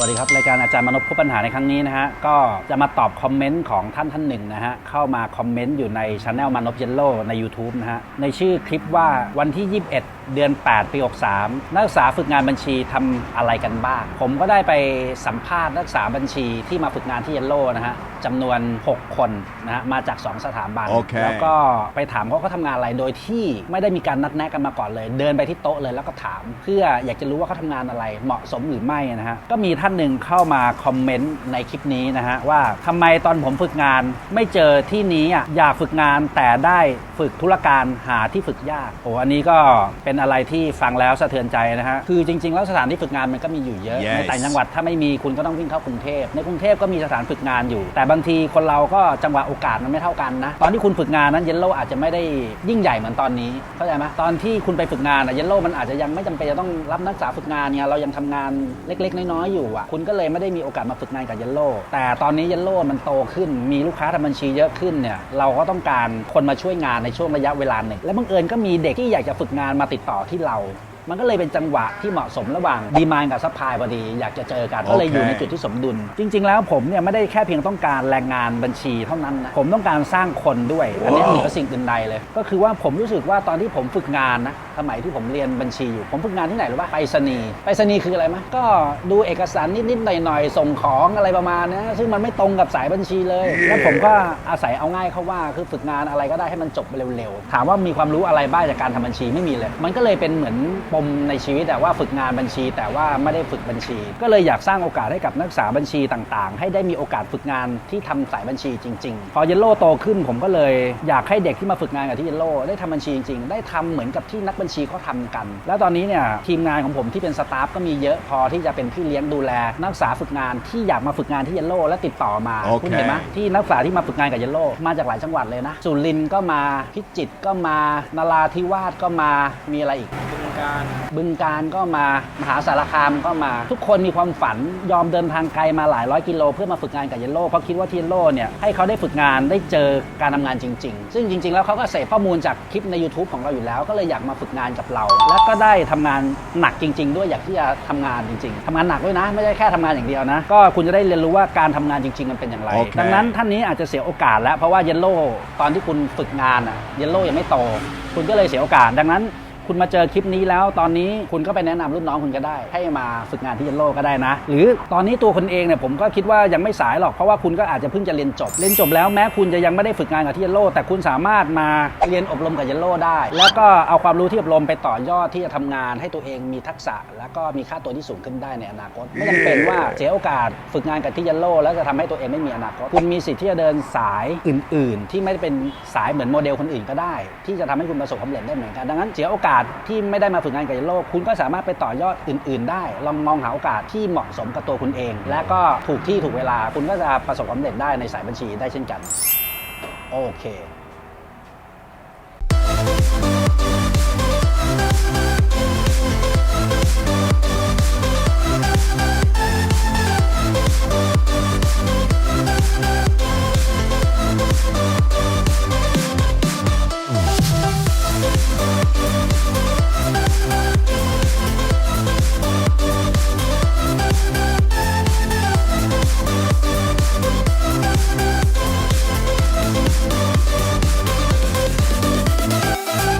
วัสดีครับรายการอาจารย์มนพพบปัญหาในครั้งนี้นะฮะก็จะมาตอบคอมเมนต์ของท่านท่านหนึ่งนะฮะเข้ามาคอมเมนต์อยู่ในช anel มนพเยลโล่ใน YouTube นะฮะในชื่อคลิปว่าวันที่ 21 เดือน 8 ปี 63 นักศึกษาฝึกงานบัญชีทำอะไรกันบ้าง ผมก็ได้ไปสัมภาษณ์นักศึกษาบัญชีที่มาฝึกงานที่เยลโล่นะฮะจำนวน 6 คนนะฮะมาจาก 2 สถาบันโอเคแล้วก็ไปถามเขาเขาทำงานอะไรโดยที่ไม่ได้มีการนัดแนะกันมาก่อนเลย เดินไปที่โต๊ะเลยแล้วก็ถาม เพื่ออยากจะรู้ว่าเขาทำงานอะไรเหมาะสมหรือไม่นะฮะก็มีท่านหนึ่งเข้ามาคอมเมนต์ในคลิปนี้นะฮะว่าทำไมตอนผมฝึกงานไม่เจอที่นี้อะอยากฝึกงานแต่ได้ฝึกธุรการหาที่ฝึกยากโอ้อันนี้ก็เป็นอะไรที่ฟังแล้วสะเทือนใจนะฮะคือจริง ๆ แล้วสถานที่ฝึกงานมันก็มีอยู่เยอะ Yes ในต่างจังหวัดถ้าไม่มีคุณก็ต้องวิ่งเข้ากรุงเทพในกรุงเทพก็มีสถานฝึกงานอยู่ แต่บางทีคนเราก็จังหวะโอกาสมันไม่เท่ากันนะตอนที่คุณฝึกงานนั้นเยลโล่อาจจะไม่ได้ยิ่งใหญ่เหมือนตอนนี้เข้าใจไหมตอนที่คุณไปฝึกงานอะเยลโล่มันอาจจะยังไม่จำเป็นจะต้องรับนักศึกษาฝึกงานเนี่ยเรายังทำงานเล็ก ๆ น้อยๆอยู่อะคุณก็เลยไม่ได้มีโอกาสมาฝึกงานกับเยลโล่แต่ตอนนี้เยลโล่มันโตขึ้น มีลูกค้าทำบัญชีเยอะขึ้นเนี่ยเราก็ต้องการคนมาช่วยงานในช่วงระยะเวลาหนึ่งและบังเอิญก็มีเด็กที่อยากจะฝึกงานมาติดต่อที่เรามันก็เลยเป็นจังหวะที่เหมาะสมระหว่างดีมานกับซัพพลายพอดีอยากจะเจอกันก็เลยอยู่ในจุดที่สมดุล จริง ๆ แล้วผมเนี่ยไม่ได้แค่เพียงต้องการแรงงานบัญชีเท่านั้นนะผมต้องการสร้างคนด้วย อันนี้เหนือสิ่งอื่นใดเลย ก็คือว่าผมรู้สึกว่าตอนที่ผมฝึกงานนะ สมัยที่ผมเรียนบัญชีอยู่ ผมฝึกงานที่ไหนหรือว่าไปรษณีย์ไปรษณีย์คืออะไรมะก็ดูเอกสารนิดๆหน่อยๆ ส่งของอะไรประมาณเนี้ยซึ่งมันไม่ตรงกับสายบัญชีเลย แล้วผมก็อาศัยเอาง่ายเขาว่า คือฝึกงานอะไรก็ได้ให้มันจบเร็วๆ ถามว่ามีความรู้อะไรบ้างจากการทำบัญชีไม่มีเลย มันก็เลยเป็นเหมือนปมในชีวิตอะว่าฝึกงานบัญชี แต่ว่าไม่ได้ฝึกบัญชี ก็เลยอยากสร้างโอกาสให้กับนักศึกษาบัญชีต่างๆ ให้ได้มีโอกาสฝึกงานที่ทำสายบัญชีจริง ๆ พอเยลโล่โตขึ้นผมก็เลยอยากให้เด็กที่มาฝึกงานกับที่เยลโล่ได้ทำบัญชีจริงๆได้ทำเหมือนกับที่นักบัญชีเขาทำกัน แล้วตอนนี้เนี่ยทีมงานของผมที่เป็นสตาฟก็มีเยอะพอที่จะเป็นพี่เลี้ยงดูแล นักศึกษาฝึกงานที่อยากมาฝึกงานที่เยลโล่และติดต่อมาโอเคคุณเห็นไหมที่นักศึกษาที่มาฝึกงานกับเยลโล่มาจากหลายจังหวัดเลยนะสุรินทร์ก็มาพิจิตรก็มานราธิวาสก็มามีอะไรอีก บึงการก็มามหาสารคามก็มา ทุกคนมีความฝันยอมเดินทางไกลมาหลายร้อยกิโล เพื่อมาฝึกงานกับเยลโล่เพราะคิดว่าที่เยลโล่เนี่ยให้เขาได้ฝึกงานได้เจอการทำงานจริง ๆ ซึ่งจริง ๆ แล้วเขาก็เสพข้อมูลจากคลิปใน YouTube ของเราอยู่แล้วก็เลยอยากมาฝึกงานกับเรา และก็ได้ทำงานหนักจริง ๆ ด้วยอยากที่จะทำงานจริง ๆทำงานหนักด้วยนะ ไม่ใช่แค่ทำงานอย่างเดียวนะก็คุณจะได้เรียนรู้ว่าการทำงานจริง ๆ มันเป็นอย่างไรโอเคดังนั้นท่านนี้อาจจะเสียโอกาสแล้วเพราะว่าเยลโล่ตอนที่คุณฝึกงานอะเยลโล่ยังไม่โต คุณก็เลยเสียโอกาสดังนั้น คุณมาเจอคลิปนี้แล้ว ตอนนี้คุณก็ไปแนะนำรุ่นน้องคุณก็ได้ ให้มาฝึกงานที่เยลโลก็ได้นะ หรือตอนนี้ตัวคุณเองเนี่ยผมก็คิดว่ายังไม่สายหรอกเพราะว่าคุณก็อาจจะเพิ่งจะเรียนจบ เรียนจบแล้วแม้คุณจะยังไม่ได้ฝึกงานกับที่เยลโลแต่คุณสามารถมาเรียนอบรมกับเยลโลได้ แล้วก็เอาความรู้ที่อบรมไปต่อยอดที่จะทำงาน ให้ตัวเองมีทักษะ แล้วก็มีค่าตัวที่สูงขึ้นได้ในอนาคตไม่จำเป็นว่าเสียโอกาสฝึกงานกับที่เยลโลแล้วจะทำให้ตัวเองไม่มีอนาคตคุณมีสิทธิ์ที่จะเดินสายอื่น ๆ ที่ไม่ได้เป็นสายเหมือนโมเดลคนอื่นก็ได้ ที่จะทำให้คุณประสบความสำเร็จได้เหมือนกันดังนั้นเสียโอกาสที่ไม่ได้มาฝึกงานกับเยลโลคุณก็สามารถไปต่อยอดอื่น ๆ ได้ ลองมองหาโอกาสที่เหมาะสมกับตัวคุณเอง และก็ถูกที่ถูกเวลาคุณก็จะประสบความสำเร็จได้ในสายบัญชีได้เช่นกัน โอเค